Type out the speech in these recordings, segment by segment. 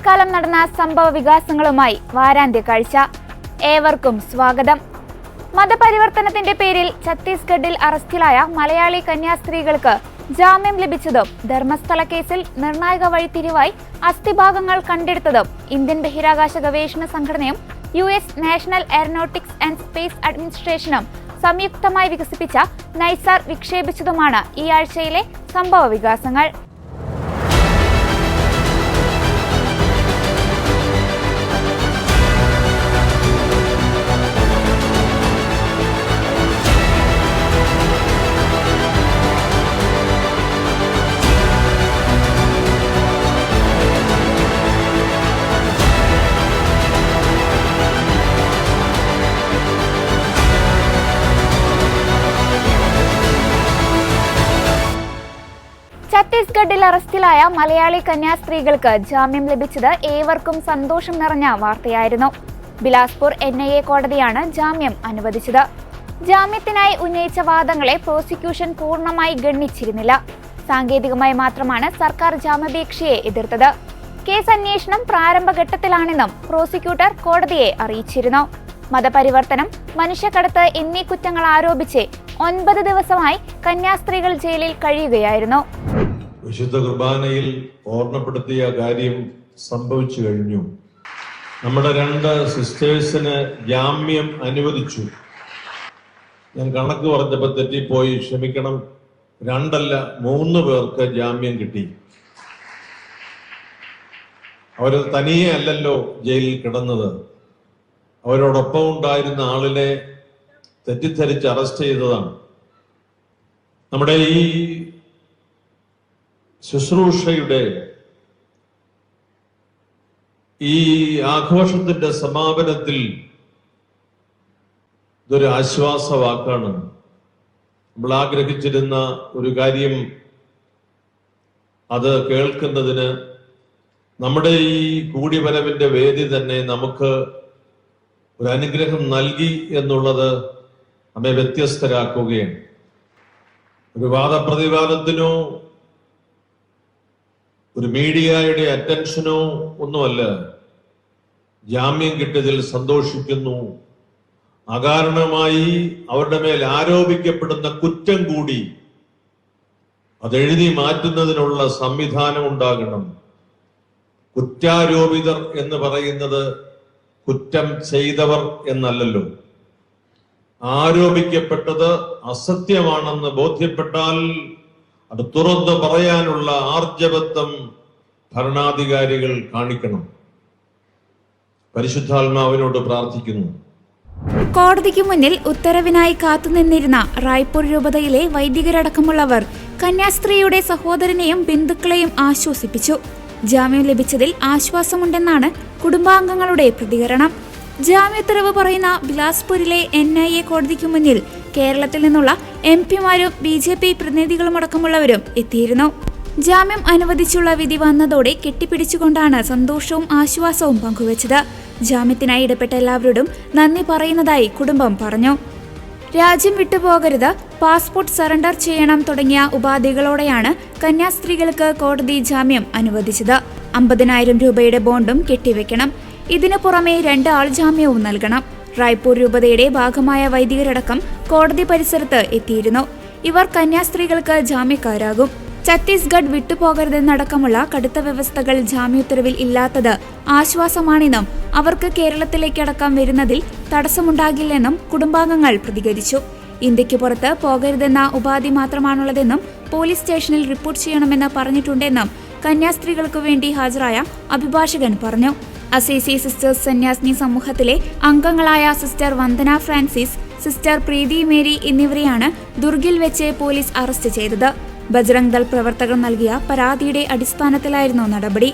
ഒരാഴ്ചക്കാലം നടന്ന സംഭവ വികാസങ്ങളുമായി വാരാന്ത്യ കാഴ്ച. ഏവർക്കും സ്വാഗതം. മതപരിവർത്തനത്തിന്റെ പേരിൽ ഛത്തീസ്ഗഡിൽ അറസ്റ്റിലായ മലയാളി കന്യാസ്ത്രീകൾക്ക് ജാമ്യം ലഭിച്ചതും ധർമ്മസ്ഥല കേസിൽ നിർണായക വഴിത്തിരിവായി അസ്ഥിഭാഗങ്ങൾ കണ്ടെടുത്തതും ഇന്ത്യൻ ബഹിരാകാശ ഗവേഷണ സംഘടനയും U S National Aeronautics and Space അഡ്മിനിസ്ട്രേഷനും സംയുക്തമായി വികസിപ്പിച്ച നൈസാർ വിക്ഷേപിച്ചതുമാണ് ഈ ആഴ്ചയിലെ സംഭവ വികാസങ്ങൾ. ഛത്തീസ്ഗഡിൽ അറസ്റ്റിലായ മലയാളി കന്യാസ്ത്രീകൾക്ക് ജാമ്യം ലഭിച്ചത് ഏവർക്കും സന്തോഷം നിറഞ്ഞ വാർത്തയായിരുന്നു. ബിലാസ്പൂർ എൻ ഐ എ കോടതിയാണ് ജാമ്യം അനുവദിച്ചത്. ജാമ്യത്തിനായി ഉന്നയിച്ച വാദങ്ങളെ പ്രോസിക്യൂഷൻ പൂർണമായി ഗണ്ണിച്ചിരുന്നില്ല സാങ്കേതികമായി മാത്രമാണ് സർക്കാർ ജാമ്യപേക്ഷയെ എതിർത്തത്. കേസ് അന്വേഷണം പ്രാരംഭഘട്ടത്തിലാണെന്നും പ്രോസിക്യൂട്ടർ കോടതിയെ അറിയിച്ചിരുന്നു. മതപരിവർത്തനം മനുഷ്യക്കടത്ത് എന്നീ കുറ്റങ്ങൾ ആരോപിച്ച് ഒൻപത് ദിവസമായി കന്യാസ്ത്രീകൾ ജയിലിൽ കഴിയുകയായിരുന്നു. വിശുദ്ധ കുർബാനയിൽ ഓർമ്മപ്പെടുത്തിയ കാര്യം സംഭവിച്ചു കഴിഞ്ഞു. നമ്മുടെ രണ്ട് സിസ്റ്റേഴ്സിന് ജാമ്യം അനുവദിച്ചു. ഞാൻ കണക്ക് പറഞ്ഞപ്പോ തെറ്റിപ്പോയി. ക്ഷമിക്കണം. രണ്ടല്ല മൂന്ന് പേർക്ക് ജാമ്യം കിട്ടി. അവർ തനിയെ അല്ലല്ലോ ജയിലിൽ കിടന്നത്. അവരോടൊപ്പം ഉണ്ടായിരുന്ന ആളിനെ തെറ്റിദ്ധരിച്ച് അറസ്റ്റ് ചെയ്തതാണ്. നമ്മുടെ ഈ ശുശ്രൂഷയുടെ ഈ ആഘോഷത്തിന്റെ സമാപനത്തിൽ ഇതൊരു ആശ്വാസവാക്കാണ്. നമ്മൾ ആഗ്രഹിച്ചിരുന്ന ഒരു കാര്യം അത് കേൾക്കുന്നതിന് നമ്മുടെ ഈ കൂടിവരവിന്റെ വേദി തന്നെ നമുക്ക് ഒരു അനുഗ്രഹം നൽകി എന്നുള്ളത് നമ്മെ വ്യത്യസ്തരാക്കുകയാണ്. ഒരു വാദപ്രതിവാദത്തിനോ ഒരു മീഡിയയുടെ അറ്റൻഷനോ ഒന്നുമല്ല. ജാമ്യം കിട്ടിയതിൽ സന്തോഷിക്കുന്നു. അകാരണമായി അവരുടെ മേൽ ആരോപിക്കപ്പെടുന്ന കുറ്റം കൂടി അതെഴുതി മാറ്റുന്നതിനുള്ള സംവിധാനം ഉണ്ടാകണം. കുറ്റാരോപിതർ എന്ന് പറയുന്നത് കുറ്റം ചെയ്തവർ എന്നല്ലല്ലോ. ആരോപിക്കപ്പെട്ടത് അസത്യമാണെന്ന് ബോധ്യപ്പെട്ടാൽ അത് തുറന്നു പറയാനുള്ള ആർജവത്വം ഭരണാധികാരികൾ കാണിക്കണം. പരിശുദ്ധാത്മാവിനോട് പ്രാർത്ഥിക്കുന്നു. കോടതിക്ക് മുന്നിൽ ഉത്തരവിനായി കാത്തുനിന്നിരുന്ന റായ്പൂർ രൂപതയിലെ വൈദികരടക്കമുള്ളവർ കന്യാസ്ത്രീയുടെ സഹോദരനെയും ബന്ധുക്കളെയും ആശ്വസിപ്പിച്ചു. ജാമ്യം ലഭിച്ചതിൽ ആശ്വാസമുണ്ടെന്നാണ് കുടുംബാംഗങ്ങളുടെ പ്രതികരണം. ജാമ്യോത്തരവ് പറയുന്ന ബിലാസ്പൂരിലെ എൻ ഐ എ കോടതിക്ക് മുന്നിൽ കേരളത്തിൽ നിന്നുള്ള എം പിമാരും ബി ജെ പി പ്രതിനിധികളുമടക്കമുള്ളവരും എത്തിയിരുന്നു. ജാമ്യം അനുവദിച്ചുള്ള വിധി വന്നതോടെ കെട്ടിപ്പിടിച്ചുകൊണ്ടാണ് സന്തോഷവും ആശ്വാസവും പങ്കുവച്ചത്. ജാമ്യത്തിനായി ഇടപെട്ട എല്ലാവരോടും നന്ദി പറയുന്നതായി കുടുംബം പറഞ്ഞു. രാജ്യം വിട്ടുപോകരുത് പാസ്പോർട്ട് സറണ്ടർ ചെയ്യണം തുടങ്ങിയ ഉപാധികളോടെയാണ് കന്യാസ്ത്രീകൾക്ക് കോടതി ജാമ്യം അനുവദിച്ചത്. അമ്പതിനായിരം രൂപയുടെ ബോണ്ടും കെട്ടിവെക്കണം. ഇതിനു പുറമെ രണ്ട് ആൾ ജാമ്യവും നൽകണം. റായ്പൂർ രൂപതയുടെ ഭാഗമായ വൈദികരടക്കം കോടതി പരിസരത്ത് എത്തിയിരുന്നു. ഇവർ കന്യാസ്ത്രീകൾക്ക് ജാമ്യക്കാരാകും. ഛത്തീസ്ഗഡ് വിട്ടുപോകരുതെന്നടക്കമുള്ള കടുത്ത വ്യവസ്ഥകൾ ജാമ്യോത്തരവിൽ ഇല്ലാത്തത് ആശ്വാസമാണെന്നും അവർക്ക് കേരളത്തിലേക്കടക്കം വരുന്നതിൽ തടസ്സമുണ്ടാകില്ലെന്നും കുടുംബാംഗങ്ങൾ പ്രതികരിച്ചു. ഇന്ത്യയ്ക്ക് പുറത്ത് പോകരുതെന്ന ഉപാധി മാത്രമാണുള്ളതെന്നും പോലീസ് സ്റ്റേഷനിൽ റിപ്പോർട്ട് ചെയ്യണമെന്ന് പറഞ്ഞിട്ടുണ്ടെന്നും കന്യാസ്ത്രീകൾക്കു വേണ്ടി ഹാജരായ അഭിഭാഷകൻ പറഞ്ഞു. അസേസി സിസ്റ്റേഴ്സ് സന്യാസിനി സമൂഹത്തിലെ അംഗങ്ങളായ sister Vandana Francis sister Preethi Mary എന്നിവരെയാണ് ദുർഗിൽ വെച്ച് പോലീസ് അറസ്റ്റ് ചെയ്തത്. ബജ്രംഗ് ദൾ പ്രവർത്തകർ നൽകിയ പരാതിയുടെ അടിസ്ഥാനത്തിലായിരുന്നു നടപടി.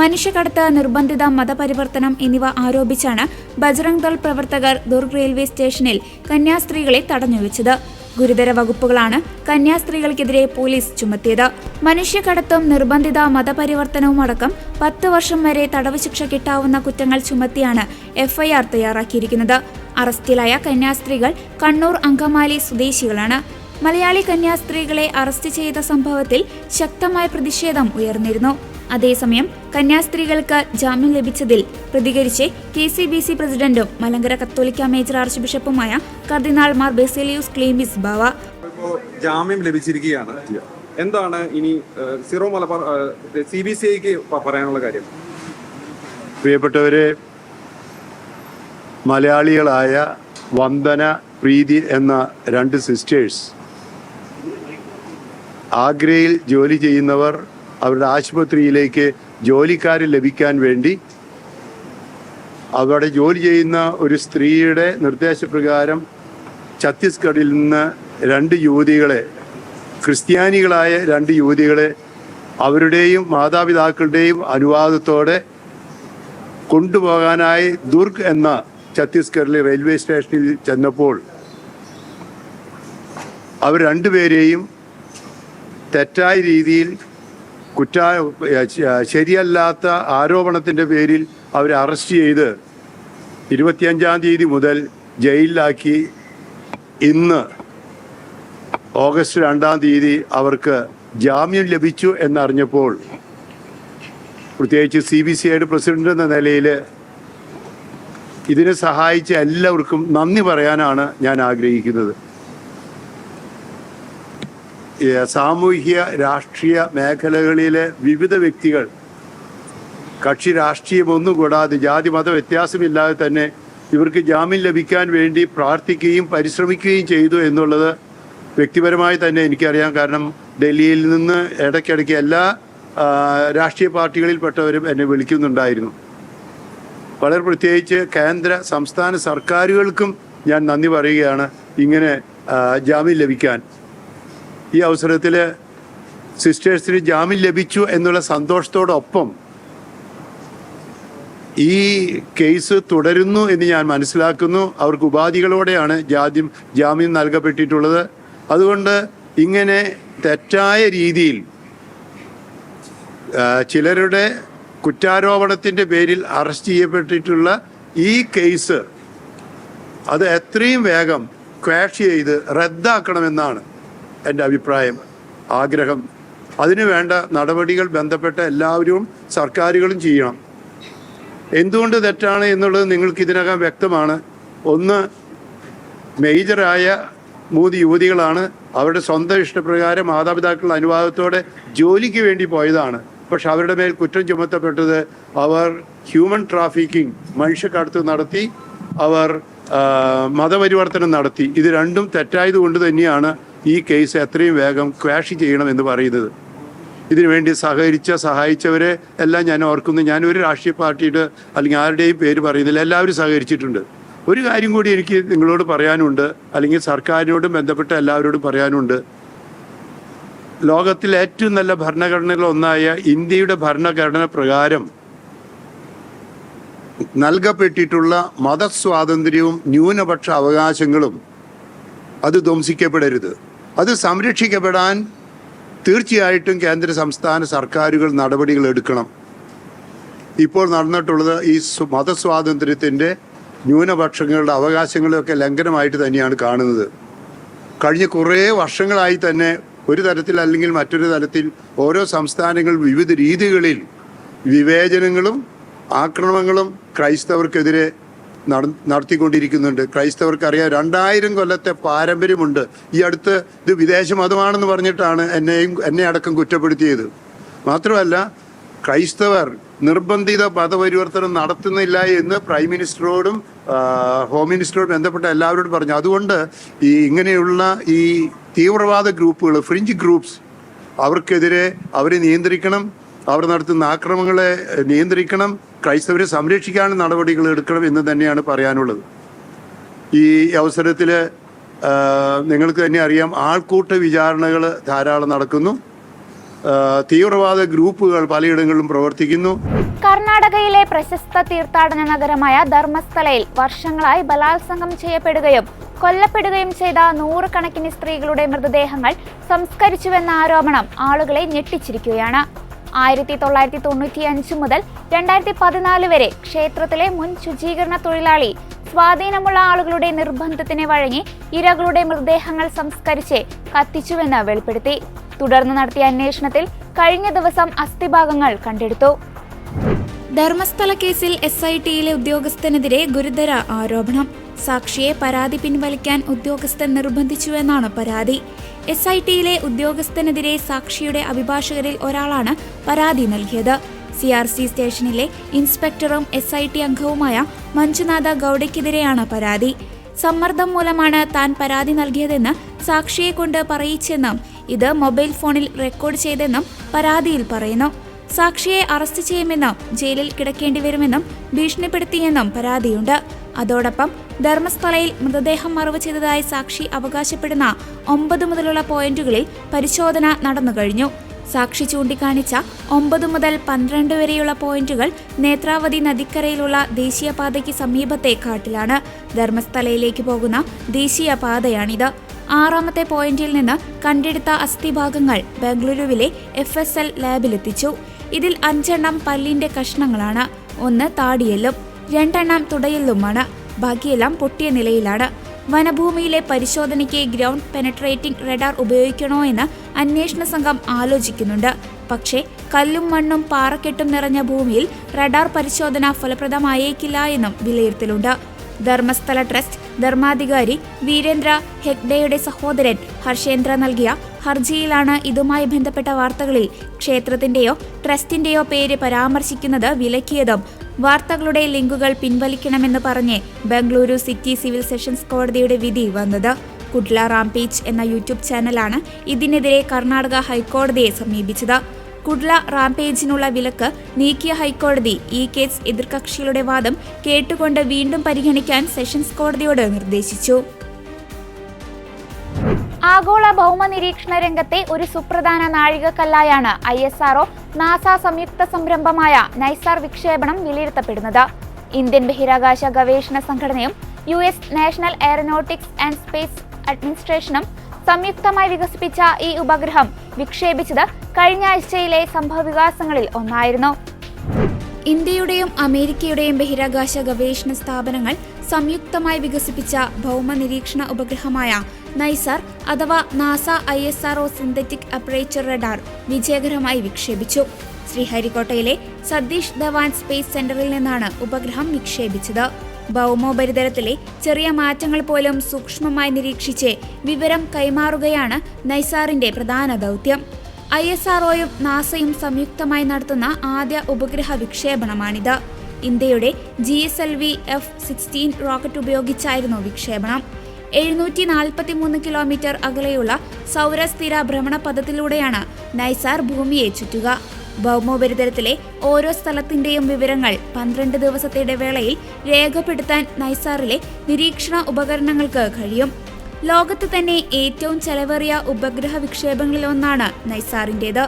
മനുഷ്യക്കടത്ത് നിർബന്ധിത മതപരിവർത്തനം എന്നിവ ആരോപിച്ചാണ് ബജ്രംഗ് ദൾ പ്രവർത്തകർ ദുർഗ് റെയിൽവേ സ്റ്റേഷനിൽ കന്യാസ്ത്രീകളെ തടഞ്ഞുവെച്ചത്. ഗുരുതര വകുപ്പുകളാണ് കന്യാസ്ത്രീകൾക്കെതിരെ പോലീസ് ചുമത്തിയത്. മനുഷ്യക്കടത്തും നിർബന്ധിത മതപരിവർത്തനവും അടക്കം പത്ത് വർഷം വരെ തടവ് ശിക്ഷ കിട്ടാവുന്ന കുറ്റങ്ങൾ ചുമത്തിയാണ് എഫ്ഐആർ തയ്യാറാക്കിയിരിക്കുന്നത്. അറസ്റ്റിലായ കന്യാസ്ത്രീകൾ കണ്ണൂർ അങ്കമാലി സ്വദേശികളാണ്. മലയാളി കന്യാസ്ത്രീകളെ അറസ്റ്റ് ചെയ്ത സംഭവത്തിൽ ശക്തമായ പ്രതിഷേധം ഉയർന്നിരുന്നു. അതേസമയം കന്യാസ്ത്രീകൾക്ക് ജാമ്യം ലഭിച്ചതിൽ പ്രതികരിച്ച് കെ സി ബി സി പ്രസിഡന്റും മലങ്കര കത്തോലിക്ക മേജർ ആർച്ച് ബിഷപ്പുമായ കർദിനാൾ മാർ ബെസേലിയൂസ് ക്ലീമിസ് ബാവ. ജാമ്യം ലഭിച്ചിരിക്കുകയാണ്. എന്താണ് ഇനി Syro Syro Malabar C B C ഐക്ക് പറയാനുള്ള കാര്യം? പ്രിയപ്പെട്ടവരെ മലയാളികളായ വന്ദന പ്രീതി എന്ന രണ്ട് സിസ്റ്റേഴ്സ് ആഗ്രയിൽ ജോലി ചെയ്യുന്നവർ അവരുടെ ആശുപത്രിയിലേക്ക് ജോലിക്കാരെ ലഭിക്കാൻ വേണ്ടി അവിടെ ജോലി ചെയ്യുന്ന ഒരു സ്ത്രീയുടെ നിർദ്ദേശപ്രകാരം ഛത്തീസ്ഗഡിൽ നിന്ന് രണ്ട് യുവതികളെ ക്രിസ്ത്യാനികളായ രണ്ട് യുവതികളെ അവരുടെയും മാതാപിതാക്കളുടെയും അനുവാദത്തോടെ കൊണ്ടുപോകാനായി ദുർഗ് എന്ന ഛത്തീസ്ഗഡിലെ റെയിൽവേ സ്റ്റേഷനിൽ ചെന്നപ്പോൾ അവർ രണ്ടുപേരെയും തെറ്റായ രീതിയിൽ കുറ്റ ശരിയല്ലാത്ത ആരോപണത്തിന്റെ പേരിൽ അവരെ അറസ്റ്റ് ചെയ്ത് ഇരുപത്തിയഞ്ചാം തീയതി മുതൽ ജയിലിലാക്കി ഇന്ന് ഓഗസ്റ്റ് രണ്ടാം തീയതി അവർക്ക് ജാമ്യം ലഭിച്ചു എന്നറിഞ്ഞപ്പോൾ പ്രത്യേകിച്ച് സി ബി സി ഐയുടെ പ്രസിഡന്റ് എന്ന നിലയിൽ ഇതിനെ സഹായിച്ച എല്ലാവർക്കും നന്ദി പറയാനാണ് ഞാൻ ആഗ്രഹിക്കുന്നത്. സാമൂഹ്യ രാഷ്ട്രീയ മേഖലകളിലെ വിവിധ വ്യക്തികൾ കക്ഷി രാഷ്ട്രീയമൊന്നും കൂടാതെ ജാതി മത വ്യത്യാസമില്ലാതെ തന്നെ ഇവർക്ക് ജാമ്യം ലഭിക്കാൻ വേണ്ടി പ്രാർത്ഥിക്കുകയും പരിശ്രമിക്കുകയും ചെയ്തു എന്നുള്ളത് വ്യക്തിപരമായി തന്നെ എനിക്കറിയാം. കാരണം ഡൽഹിയിൽ നിന്ന് ഇടയ്ക്കിടയ്ക്ക് എല്ലാ രാഷ്ട്രീയ പാർട്ടികളിൽപ്പെട്ടവരും എന്നെ വിളിക്കുന്നുണ്ടായിരുന്നു. വളരെ പ്രത്യേകിച്ച് കേന്ദ്ര സംസ്ഥാന സർക്കാരുകൾക്കും ഞാൻ നന്ദി പറയുകയാണ് ഇങ്ങനെ ജാമ്യം ലഭിക്കാൻ. ഈ അവസരത്തിൽ സിസ്റ്റേഴ്സിന് ജാമ്യം ലഭിച്ചു എന്നുള്ള സന്തോഷത്തോടൊപ്പം ഈ കേസ് തുടരുന്നു എന്ന് ഞാൻ മനസ്സിലാക്കുന്നു. അവർക്ക് ഉപാധികളോടെയാണ് ജാദ്യം ജാമ്യം നൽകപ്പെട്ടിട്ടുള്ളത്. അതുകൊണ്ട് ഇങ്ങനെ തെറ്റായ രീതിയിൽ ചിലരുടെ കുറ്റാരോപണത്തിന്റെ പേരിൽ അറസ്റ്റ് ചെയ്യപ്പെട്ടിട്ടുള്ള ഈ കേസ് അത് എത്രയും വേഗം ക്വാഷ് ചെയ്ത് റദ്ദാക്കണമെന്നാണ് എന്റെ അഭിപ്രായം ആഗ്രഹം. അതിനു വേണ്ട നടപടികൾ ബന്ധപ്പെട്ട എല്ലാവരും സർക്കാരുകളും ചെയ്യണം. എന്തുകൊണ്ട് തെറ്റാണ് എന്നുള്ളത് നിങ്ങൾക്ക് ഇതിനകം വ്യക്തമാണ്. ഒന്ന് മേജറായ മൂന്ന് യുവതികളാണ് അവരുടെ സ്വന്തം ഇഷ്ടപ്രകാരം മാതാപിതാക്കളുടെ അനുവാദത്തോടെ ജോലിക്ക് വേണ്ടി പോയതാണ്. പക്ഷെ അവരുടെ മേൽ കുറ്റം ചുമത്തപ്പെട്ടത് അവർ ഹ്യൂമൻ ട്രാഫിക്കിംഗ് മനുഷ്യക്കടത്ത് നടത്തി അവർ മതപരിവർത്തനം നടത്തി. ഇത് രണ്ടും തെറ്റായത് കൊണ്ട് തന്നെയാണ് ഈ കേസ് എത്രയും വേഗം ക്വാഷ് ചെയ്യണമെന്ന് പറയുന്നത്. ഇതിനുവേണ്ടി സഹകരിച്ച സഹായിച്ചവരെ എല്ലാം ഞാൻ ഓർക്കുന്നു. ഞാൻ ഒരു രാഷ്ട്രീയ പാർട്ടിയുടെ അല്ലെങ്കിൽ ആരുടെയും പേര് പറയുന്നില്ല. എല്ലാവരും സഹകരിച്ചിട്ടുണ്ട്. ഒരു കാര്യം കൂടി എനിക്ക് നിങ്ങളോട് പറയാനുണ്ട്. അല്ലെങ്കിൽ സർക്കാരിനോടും ബന്ധപ്പെട്ട എല്ലാവരോടും പറയാനുണ്ട്. ലോകത്തിലെ ഏറ്റവും നല്ല ഭരണഘടനകൾ ഒന്നായ ഇന്ത്യയുടെ ഭരണഘടന പ്രകാരം നൽകപ്പെട്ടിട്ടുള്ള മതസ്വാതന്ത്ര്യവും ന്യൂനപക്ഷ അവകാശങ്ങളും അത് ധ്വംസിക്കപ്പെടരുത്. അത് സംരക്ഷിക്കപ്പെടാൻ തീർച്ചയായിട്ടും കേന്ദ്ര സംസ്ഥാന സർക്കാരുകൾ നടപടികൾ എടുക്കണം. ഇപ്പോൾ നടന്നിട്ടുള്ളത് ഈ സ്വ- മതസ്വാതന്ത്ര്യത്തിന്റെ ന്യൂനപക്ഷങ്ങളുടെ അവകാശങ്ങളൊക്കെ ലംഘനമായിട്ട് തന്നെയാണ് കാണുന്നത്. കഴിഞ്ഞ കുറേ വർഷങ്ങളായി തന്നെ ഒരു തരത്തിൽ അല്ലെങ്കിൽ മറ്റൊരു തരത്തിൽ ഓരോ സംസ്ഥാനങ്ങൾ വിവിധ രീതികളിൽ വിവേചനങ്ങളും ആക്രമണങ്ങളും ക്രൈസ്തവർക്കെതിരെ നടത്തിക്കൊണ്ടിരിക്കുന്നുണ്ട്. ക്രൈസ്തവർക്കറിയാം രണ്ടായിരം കൊല്ലത്തെ പാരമ്പര്യമുണ്ട്. ഈ അടുത്ത് ഇത് വിദേശ മതമാണെന്ന് പറഞ്ഞിട്ടാണ് എന്നെയും എന്നെ അടക്കം കുറ്റപ്പെടുത്തിയത്. മാത്രമല്ല ക്രൈസ്തവർ നിർബന്ധിത പദപരിവർത്തനം നടത്തുന്നില്ല എന്ന് പ്രൈം മിനിസ്റ്ററോടും ഹോം മിനിസ്റ്ററോടും ബന്ധപ്പെട്ട എല്ലാവരോടും പറഞ്ഞു. അതുകൊണ്ട് ഈ ഇങ്ങനെയുള്ള ഈ തീവ്രവാദ ഗ്രൂപ്പുകൾ ഫ്രിഞ്ച് ഗ്രൂപ്പ്സ് അവർക്കെതിരെ അവരെ നിയന്ത്രിക്കണം. അവർ നടത്തുന്ന ആക്രമങ്ങളെ നിയന്ത്രിക്കണം ക്രൈസ്തവരെ സംരക്ഷിക്കാനുള്ള നടപടികൾ എടുക്കണം എന്ന് തന്നെയാണ് പറയാനുള്ളത്. ഈ അവസരത്തിൽ നിങ്ങൾക്ക് തന്നെ അറിയാം ആൾക്കൂട്ട വിചാരണകൾ ധാരാളം നടക്കുന്നു. തീവ്രവാദ ഗ്രൂപ്പുകൾ പലയിടങ്ങളിലും പ്രവർത്തിക്കുന്നു. കർണാടകയിലെ പ്രശസ്ത തീർത്ഥാടന നഗരമായ ധർമ്മസ്ഥലയിൽ വർഷങ്ങളായി ബലാത്സംഗം ചെയ്യപ്പെടുകയും കൊല്ലപ്പെടുകയും ചെയ്ത നൂറുകണക്കിന് സ്ത്രീകളുടെ മൃതദേഹങ്ങൾ സംസ്കരിച്ചുവെന്ന ആരോപണം ആളുകളെ ഞെട്ടിച്ചിരിക്കുകയാണ്. ആയിരത്തി തൊള്ളായിരത്തി തൊണ്ണൂറ്റി അഞ്ച് മുതൽ രണ്ടായിരത്തി പതിനാല് വരെ ക്ഷേത്രത്തിലെ മുൻ ശുചീകരണ തൊഴിലാളി സ്വാധീനമുള്ള ആളുകളുടെ നിർബന്ധത്തിന് വഴങ്ങി ഇരകളുടെ മൃതദേഹങ്ങൾ സംസ്കരിച്ച് കത്തിച്ചുവെന്ന് വെളിപ്പെടുത്തി. തുടർന്ന് നടത്തിയ അന്വേഷണത്തിൽ കഴിഞ്ഞ ദിവസം അസ്ഥിഭാഗങ്ങൾ കണ്ടെടുത്തു. ധർമ്മസ്ഥല കേസിൽ എസ് ഐ ടിയിലെ ഉദ്യോഗസ്ഥനെതിരെ ഗുരുതര ആരോപണം. സാക്ഷിയെ പരാതി പിൻവലിക്കാൻ ഉദ്യോഗസ്ഥൻ നിർബന്ധിച്ചുവെന്നാണ് പരാതി. എസ് ഐ ടിയിലെ ഉദ്യോഗസ്ഥനെതിരെ സാക്ഷിയുടെ അഭിഭാഷകരിൽ ഒരാളാണ് പരാതി നൽകിയത്. സി ആർ സി സ്റ്റേഷനിലെ ഇൻസ്പെക്ടറും എസ് ഐ ടി അംഗവുമായ മഞ്ജുനാഥ ഗൌഡയ്ക്കെതിരെയാണ് പരാതി. സമ്മർദ്ദം മൂലമാണ് താൻ പരാതി നൽകിയതെന്ന് സാക്ഷിയെ കൊണ്ട് പറയിച്ചെന്നും ഇത് മൊബൈൽ ഫോണിൽ റെക്കോർഡ് ചെയ്തെന്നും പരാതിയിൽ പറയുന്നു. സാക്ഷിയെ അറസ്റ്റ് ചെയ്യുമെന്നും ജയിലിൽ കിടക്കേണ്ടി വരുമെന്നും ഭീഷണിപ്പെടുത്തിയെന്നും പരാതിയുണ്ട്. അതോടൊപ്പം ധർമ്മസ്ഥലയിൽ മൃതദേഹം മറവ് ചെയ്തതായി സാക്ഷി അവകാശപ്പെടുന്ന ഒമ്പത് മുതലുള്ള പോയിന്റുകളിൽ പരിശോധന നടന്നു കഴിഞ്ഞു. സാക്ഷി ചൂണ്ടിക്കാണിച്ച ഒമ്പത് മുതൽ പന്ത്രണ്ട് വരെയുള്ള പോയിന്റുകൾ നേത്രാവതി നദിക്കരയിലുള്ള ദേശീയപാതയ്ക്ക് സമീപത്തെ കാട്ടിലാണ്. ധർമ്മസ്ഥലയിലേക്ക് പോകുന്ന ദേശീയപാതയാണിത്. ആറാമത്തെ പോയിന്റിൽ നിന്ന് കണ്ടെടുത്ത അസ്ഥിഭാഗങ്ങൾ ബംഗളൂരുവിലെ എഫ് എസ് എൽ ലാബിലെത്തിച്ചു. ഇതിൽ അഞ്ചെണ്ണം പല്ലിന്റെ കഷ്ണങ്ങളാണ്. ഒന്ന് താടിയെല്ലും രണ്ടെണ്ണം തുടയിലുമാണ്. ബാക്കിയെല്ലാം പൊട്ടിയ നിലയിലാണ്. വനഭൂമിയിലെ പരിശോധനയ്ക്ക് ഗ്രൗണ്ട് പെനട്രേറ്റിംഗ് റഡാർ ഉപയോഗിക്കണോ എന്ന് അന്വേഷണ സംഘം ആലോചിക്കുന്നുണ്ട്. പക്ഷേ കല്ലും മണ്ണും പാറക്കെട്ടും നിറഞ്ഞ ഭൂമിയിൽ റഡാർ പരിശോധന ഫലപ്രദമായേക്കില്ല എന്നും വിലയിരുത്തലുണ്ട്. ധർമ്മസ്ഥല ട്രസ്റ്റ് ധർമാധികാരി വീരേന്ദ്ര ഹെഗ്ഡയുടെ സഹോദരൻ ഹർഷേന്ദ്ര നൽകിയ ഹർജിയിലാണ് ഇതുമായി ബന്ധപ്പെട്ട വാർത്തകളിൽ ക്ഷേത്രത്തിന്റെയോ ട്രസ്റ്റിന്റെയോ പേര് പരാമർശിക്കുന്നത് വിലക്കിയതും വാർത്തകളുടെ ലിങ്കുകൾ പിൻവലിക്കണമെന്ന് പറഞ്ഞ് ബംഗളൂരു സിറ്റി സിവിൽ സെഷൻസ് കോടതിയുടെ വിധി വന്നത്. കുഡ്ല റാംപേജ് എന്ന യൂട്യൂബ് ചാനലാണ് ഇതിനെതിരെ കർണാടക ഹൈക്കോടതിയെ സമീപിച്ചത്. കുഡ്ല റാംപേജിനുള്ള വിലക്ക് നീക്കിയ ഹൈക്കോടതി ഈ കേസ് എതിർകക്ഷികളുടെ വാദം കേട്ടുകൊണ്ട് വീണ്ടും പരിഗണിക്കാൻ സെഷൻസ് കോടതിയോട് നിർദ്ദേശിച്ചു. ആഗോള ഭൗമ നിരീക്ഷണ രംഗത്തെ ഒരു സുപ്രധാന നാഴികക്കല്ലായാണ് I S R O NASA സംയുക്ത സംരംഭമായ നൈസാർ വിക്ഷേപണം വിലയിരുത്തപ്പെടുന്നത്. ഇന്ത്യൻ ബഹിരാകാശ ഗവേഷണ സംഘടനയും U S National Aeronautics and Space അഡ്മിനിസ്ട്രേഷനും സംയുക്തമായി വികസിപ്പിച്ച ഈ ഉപഗ്രഹം വിക്ഷേപിച്ചത് കഴിഞ്ഞ ആഴ്ചയിലെ സംഭവവികാസങ്ങളിൽ ഒന്നായിരുന്നു. ഇന്ത്യയുടെയും അമേരിക്കയുടെയും ബഹിരാകാശ ഗവേഷണ സ്ഥാപനങ്ങൾ സംയുക്തമായി വികസിപ്പിച്ച ഭൗമ നിരീക്ഷണ ഉപഗ്രഹമായ നൈസർ അഥവാ NASA I S R synthetic aperture radar വിജയകരമായി വിക്ഷേപിച്ചു. ശ്രീഹരിക്കോട്ടയിലെ സതീഷ് ധവാൻ സ്പേസ് സെന്ററിൽ നിന്നാണ് ഉപഗ്രഹം വിക്ഷേപിച്ചത്. ഭൗമോപരിതലത്തിലെ ചെറിയ മാറ്റങ്ങൾ പോലും സൂക്ഷ്മമായി നിരീക്ഷിച്ച് വിവരം കൈമാറുകയാണ് നൈസാറിന്റെ പ്രധാന ദൗത്യം. ഐ എസ് ആർഒയും നാസയും സംയുക്തമായി നടത്തുന്ന ആദ്യ ഉപഗ്രഹ വിക്ഷേപണമാണിത്. ഇന്ത്യയുടെ G S L V F sixteen rocket ഉപയോഗിച്ചായിരുന്നു വിക്ഷേപണം. എഴുന്നൂറ്റി നാൽപ്പത്തി മൂന്ന് കിലോമീറ്റർ അകലെയുള്ള സൗരസ്ഥിര ഭ്രമണപഥത്തിലൂടെയാണ് നൈസാർ ഭൂമിയെ ചുറ്റുക. ഭൗമോപരിതലത്തിലെ ഓരോ സ്ഥലത്തിന്റെയും വിവരങ്ങൾ പന്ത്രണ്ട് ദിവസത്തെ ഇടവേളയിൽ രേഖപ്പെടുത്താൻ നൈസാറിലെ നിരീക്ഷണ ഉപകരണങ്ങൾക്ക് കഴിയും. ലോകത്ത് തന്നെ ഏറ്റവും ചെലവേറിയ ഉപഗ്രഹ വിക്ഷേപങ്ങളിലൊന്നാണ് നൈസാറിന്റേത്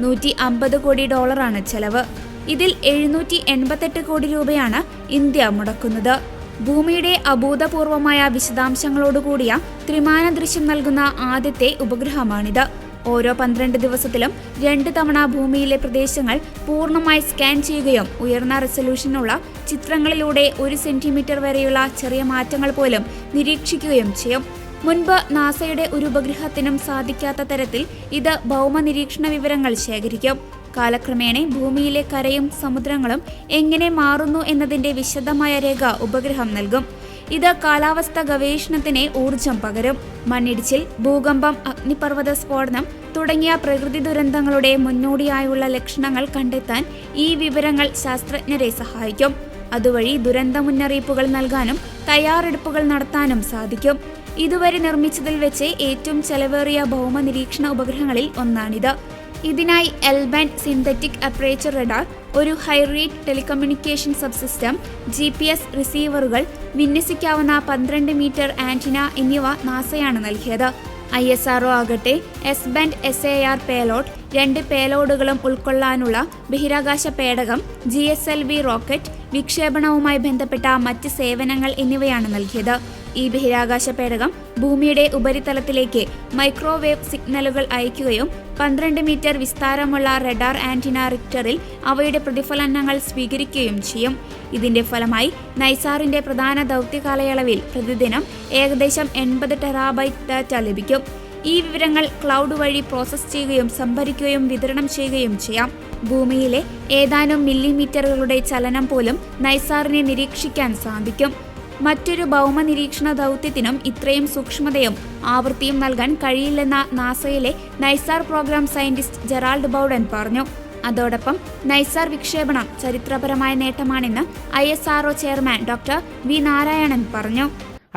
നൂറ്റി അമ്പത് കോടി ഡോളറാണ് ചെലവ്. ഇതിൽ എഴുന്നൂറ്റി എൺപത്തെട്ട് കോടി രൂപയാണ് ഇന്ത്യ മുടക്കുന്നത്. ഭൂമിയുടെ അഭൂതപൂർവമായ വിശദാംശങ്ങളോടുകൂടിയ ത്രിമാന ദൃശ്യം നൽകുന്ന ആദ്യത്തെ ഉപഗ്രഹമാണിത്. ഓരോ പന്ത്രണ്ട് ദിവസത്തിലും രണ്ട് തവണ ഭൂമിയിലെ പ്രദേശങ്ങൾ പൂർണമായി സ്കാൻ ചെയ്യുകയും ഉയർന്ന റെസൊല്യൂഷനുള്ള ചിത്രങ്ങളിലൂടെ ഒരു സെന്റിമീറ്റർ വരെയുള്ള ചെറിയ മാറ്റങ്ങൾ പോലും നിരീക്ഷിക്കുകയും ചെയ്യും. മുൻപ് നാസയുടെ ഒരു ഉപഗ്രഹത്തിനും സാധിക്കാത്ത തരത്തിൽ ഇത് ഭൗമ നിരീക്ഷണ വിവരങ്ങൾ ശേഖരിക്കും. കാലക്രമേണ ഭൂമിയിലെ കരയും സമുദ്രങ്ങളും എങ്ങനെ മാറുന്നു എന്നതിന്റെ വിശദമായ രേഖ ഉപഗ്രഹം നൽകും. ഇത് കാലാവസ്ഥ ഗവേഷണത്തിന് ഊർജം പകരും. മണ്ണിടിച്ചിൽ ഭൂകമ്പം അഗ്നിപർവത സ്ഫോടനം തുടങ്ങിയ പ്രകൃതി ദുരന്തങ്ങളുടെ മുന്നോടിയായുള്ള ലക്ഷണങ്ങൾ കണ്ടെത്താൻ ഈ വിവരങ്ങൾ ശാസ്ത്രജ്ഞരെ സഹായിക്കും. അതുവഴി ദുരന്ത മുന്നറിയിപ്പുകൾ നൽകാനും തയ്യാറെടുപ്പുകൾ നടത്താനും സാധിക്കും. ഇതുവരെ നിർമ്മിച്ചതിൽ വെച്ച് ഏറ്റവും ചെലവേറിയ ഭൗമ നിരീക്ഷണ ഉപഗ്രഹങ്ങളിൽ ഒന്നാണിത്. ഇതിനായി എൽബാൻഡ് സിന്തറ്റിക് അപ്രേച്ചർ റഡാർ ഒരു high rate telecommunication subsystem G P S റിസീവറുകൾ വിന്യസിക്കാവുന്ന പന്ത്രണ്ട് മീറ്റർ ആന്റിന എന്നിവ നാസയാണ് നൽകിയത്. ഐ എസ് ആർഒ ആകട്ടെ S band S A R payload രണ്ട് പേലോഡുകളും ഉൾക്കൊള്ളാനുള്ള ബഹിരാകാശ പേടകം G S L V rocket വിക്ഷേപണവുമായി ബന്ധപ്പെട്ട മറ്റ് സേവനങ്ങൾ എന്നിവയാണ് നൽകിയത്. ഈ ബഹിരാകാശ പേടകം ഭൂമിയുടെ ഉപരിതലത്തിലേക്ക് മൈക്രോവേവ് സിഗ്നലുകൾ അയക്കുകയും പന്ത്രണ്ട് മീറ്റർ വിസ്താരമുള്ള റഡാർ ആന്റിന റിക്ടറിൽ അവയുടെ പ്രതിഫലനങ്ങൾ സ്വീകരിക്കുകയും ചെയ്യും. ഇതിന്റെ ഫലമായി നൈസാറിന്റെ പ്രധാന ദൗത്യകാലയളവിൽ പ്രതിദിനം ഏകദേശം എൺപത് ടെറാബൈറ്റ് ഡാറ്റ ലഭിക്കും. ഈ വിവരങ്ങൾ ക്ലൗഡ് വഴി പ്രോസസ് ചെയ്യുകയും സംഭരിക്കുകയും വിതരണം ചെയ്യുകയും ചെയ്യാം. ഭൂമിയിലെ ഏതാനും മില്ലിമീറ്ററുകളുടെ ചലനം പോലും നൈസാറിനെ നിരീക്ഷിക്കാൻ സാധിക്കും. മറ്റൊരു ഭൗമ നിരീക്ഷണ ദൗത്യത്തിനും ഇത്രയും സൂക്ഷ്മതയും ആവൃത്തിയും നൽകാൻ കഴിയില്ലെന്ന നാസയിലെ NISAR programme scientist Gerald Bowden പറഞ്ഞു. അതോടൊപ്പം നൈസാർ വിക്ഷേപണം ചരിത്രപരമായ നേട്ടമാണെന്ന് I S R O chairman doctor V Narayanan പറഞ്ഞു.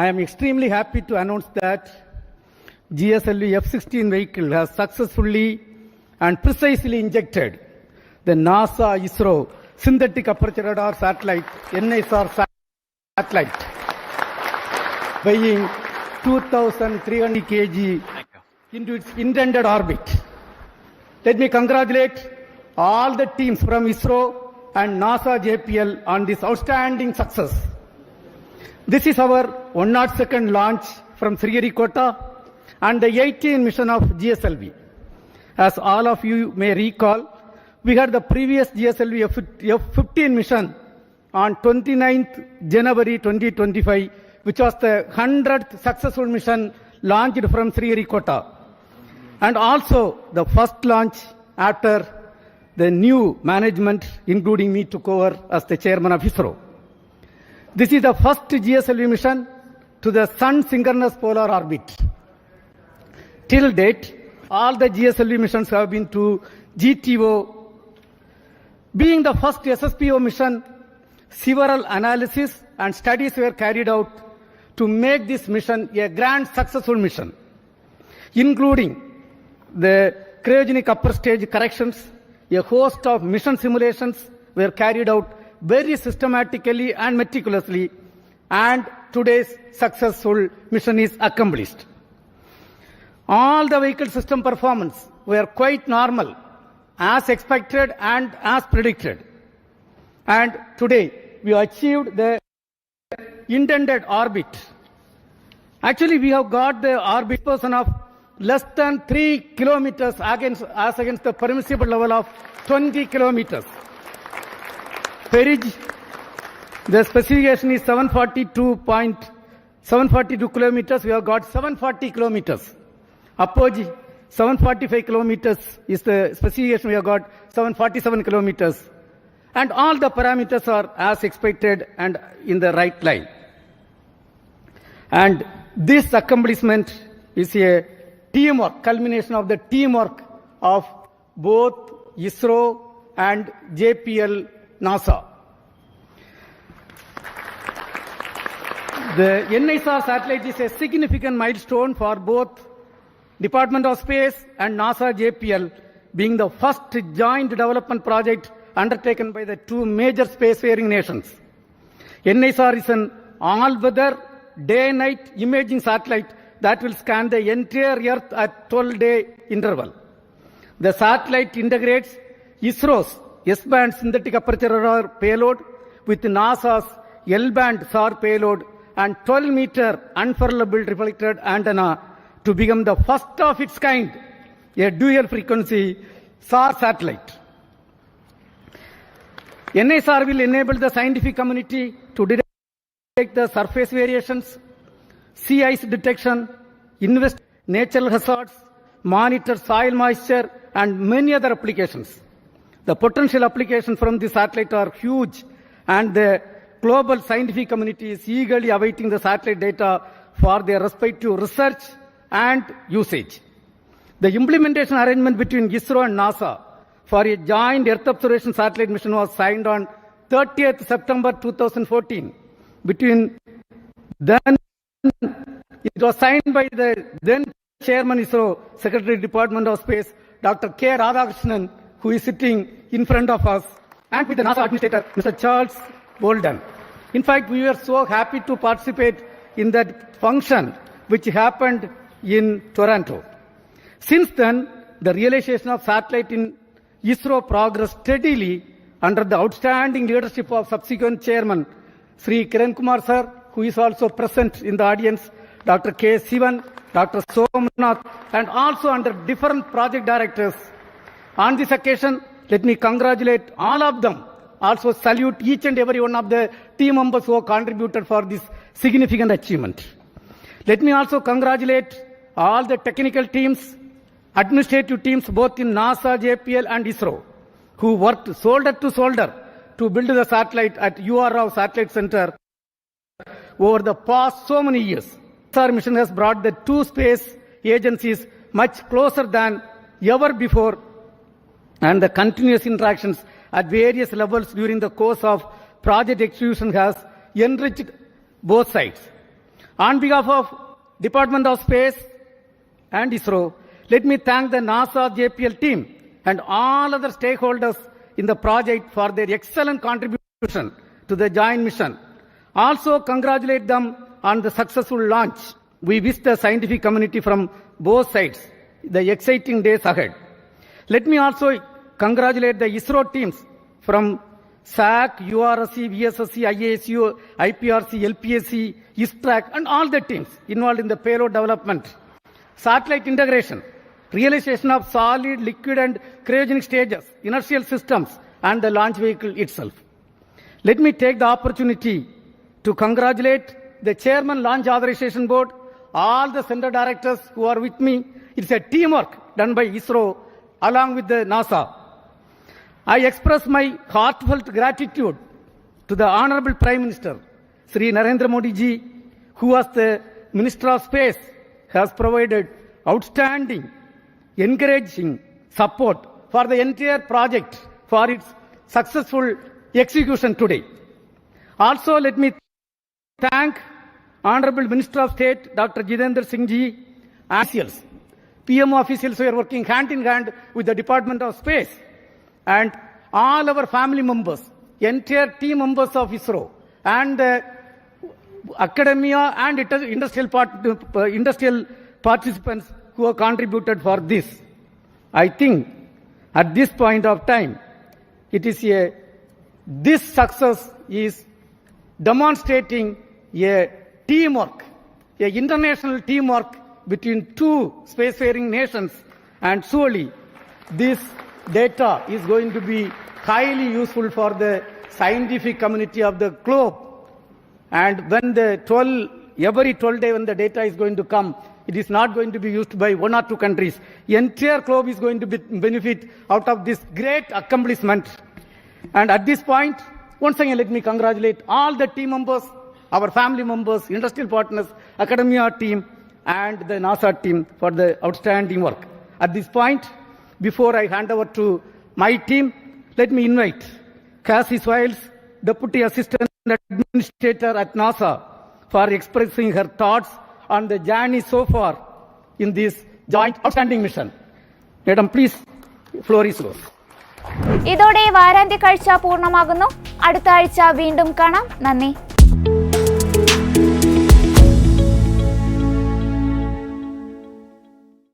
I am extremely happy to announce that G S L U F sixteen vehicle has successfully and precisely injected the NASA ISRO synthetic aperture radar satellite N I SAR satellite weighing 2300 kg into its intended orbit. Let me congratulate all the teams from ISRO and NASA JPL on this outstanding success. This is our 102nd launch from Sriharikota and the 18th mission of GSLV. As all of you may recall, we had the previous GSLV F-15 mission on 29th January 2025, which was the 100th successful mission launched from Sriharikota. And also the first launch after the new management, including me, took over as the chairman of ISRO. This is the first GSLV mission to the Sun synchronous polar orbit. Till date, all the GSLV missions have been to GTO. Being the first SSPO mission, several analysis and studies were carried out to make this mission a grand successful mission, including the cryogenic upper stage corrections, a host of mission simulations were carried out very systematically and meticulously, and today's successful mission is accomplished. All the vehicle system performance were quite normal, as expected and as predicted. And today we achieved the intended orbit. Actually, we have got the orbit person of less than 3 kilometers against, as against the permissible level of 20 kilometers. Perige, the specification is 742.742 kilometers. We have got 740 kilometers. Apogee, 745 kilometers is the specification. We have got 747 kilometers. And all the parameters are as expected and in the right line. And this accomplishment is a teamwork, culmination of the teamwork of both ISRO and JPL NASA. The NISR satellite is a significant milestone for both Department of Space and NASA JPL, being the first joint development project undertaken by the two major spacefaring nations. NISR is an all-weather day-night imaging satellite that will scan the entire Earth at 12-day interval. The satellite integrates ISRO's S-band synthetic aperture radar payload with NASA's L-band SAR payload and 12-meter unfurlable reflected antenna to become the first of its kind, a dual-frequency SAR satellite. NSR will enable the scientific community to detect the surface variations, sea ice detection, invest natural hazards, monitor soil moisture, and many other applications. The potential applications from the satellite are huge, and the global scientific community is eagerly awaiting the satellite data for their respective research and usage. The implementation arrangement between ISRO and NASA for a joint Earth observation satellite mission was signed on 30th September 2014 between then it was signed by the then chairman ISRO, Secretary Department of Space, Dr. K. Radhakrishnan, who is sitting in front of us, and with the NASA administrator, Mr. Charles Bolden. In fact, we were so happy to participate in that function which happened in Toronto. Since then, the realization of satellite in ISRO progressed steadily under the outstanding leadership of subsequent chairman, Sri Kiran Kumar sir, who is also present in the audience, Dr. K. Sivan, Dr. Somnath, and also under different project directors. On this occasion, let me congratulate all of them. Also salute each and every one of the team members who have contributed for this significant achievement. Let me also congratulate all the technical teams, administrative teams both in NASA, JPL and ISRO who worked shoulder to shoulder to build the satellite at UR Rao Satellite Center over the past so many years. Our mission has brought the two space agencies much closer than ever before and the continuous interactions at various levels during the course of project execution has enriched both sides. On behalf of Department of Space and ISRO, let me thank the NASA JPL team and all other stakeholders in the project for their excellent contribution to the joint mission. Also congratulate them on the successful launch. We wish the scientific community from both sides the exciting days ahead. Let me also congratulate the ISRO teams from SAC, URSC, VSSC, IASU, IPRC, LPSC, ISTRAC, and all the teams involved in the payload development. Satellite integration, realization of solid, liquid, and cryogenic stages, inertial systems, and the launch vehicle itself. Let me take the opportunity to congratulate the Chairman Launch Authorization Board, all the center directors who are with me. It's a teamwork done by ISRO along with the NASA. I express my heartfelt gratitude to the Honorable Prime Minister, Sri Narendra Modi ji, who was the Minister of Space, has provided outstanding, encouraging support for the entire project for its successful execution today. Also, let me thank Honorable Minister of State Dr. Jitendra Singh ji and officials. PM officials who are working hand in hand with the Department of Space and all our family members, entire team members of ISRO and academia and uh, industrial participants who have contributed for this. I think at this point of time, it is a, this success is demonstrating a teamwork, a international teamwork between two spacefaring nations and surely this data is going to be highly useful for the scientific community of the globe. And when the 12, every 12 day when the data is going to come, it is not going to be used by one or two countries. Entire globe is going to be benefit out of this great accomplishment. And at this point, once again, let me congratulate all the team members, our family members, industrial partners, academia team, and the NASA team for the outstanding work. At this point, before I hand over to my team, let me invite Cassie Swiles, Deputy Assistant Administrator at NASA, for expressing her thoughts on the journey so far in this joint outstanding mission. Madam, please, floor is yours. ഇതോടെ വാരാന്ത്യ കാഴ്ച പൂർണമാകുന്നു അടുത്ത ആഴ്ച വീണ്ടും കാണാം നന്ദി